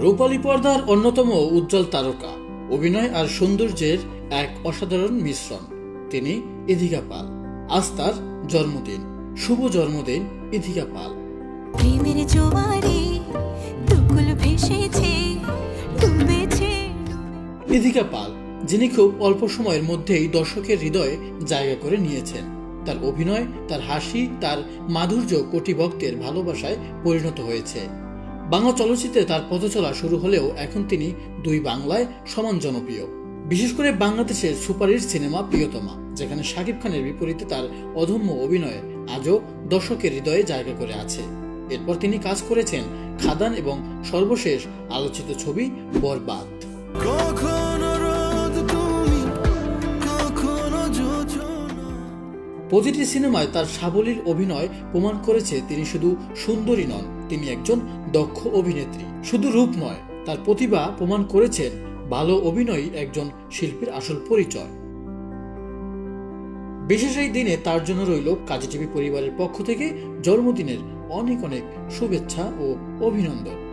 রূপালী পর্দার অন্যতম উজ্জ্বল তারকা অভিনয় আর সৌন্দর্যের এক অসাধারণ মিশ্রণ। তিনি ইধিকা পাল। আজ তার জন্মদিন। শুভ জন্মদিন ইধিকা পাল। প্রেমের জোয়ারে দুকুল ভেসেছে ডুবেছে। ইধিকা পাল যিনি খুব অল্প সময়ের মধ্যেই দর্শকের হৃদয়ে জায়গা করে নিয়েছেন। তার অভিনয় তার হাসি তার মাধুর্য কোটি ভক্তের ভালোবাসায় পরিণত হয়েছে। বাংলা চলচ্চিত্রে তার পথচলা শুরু হলেও এখন তিনি দুই বাংলায় সমান জনপ্রিয়। বিশেষ করে বাংলাদেশের সুপারহিট সিনেমা প্রিয়তমা, যেখানে শাকিব খানের বিপরীতে তার অধম্য অভিনয় আজও দর্শকের হৃদয়ে জায়গা করে আছে। এরপর তিনি কাজ করেছেন খাদান এবং সর্বশেষ আলোচিত ছবি বরবাদ। প্রতিটি সিনেমায় তার সাবলীল অভিনয় প্রমাণ করেছে তিনি শুধু সুন্দরী নন, তিনি একজন দক্ষ অভিনেত্রী। শুধু রূপ নয়, তার প্রতিভা প্রমাণ করেছেন ভালো অভিনয় একজন শিল্পীর আসল পরিচয়। বিশেষ এই দিনে তার জন্য রইল কাজী টিভি পরিবারের পক্ষ থেকে জন্মদিনের অনেক অনেক শুভেচ্ছা ও অভিনন্দন।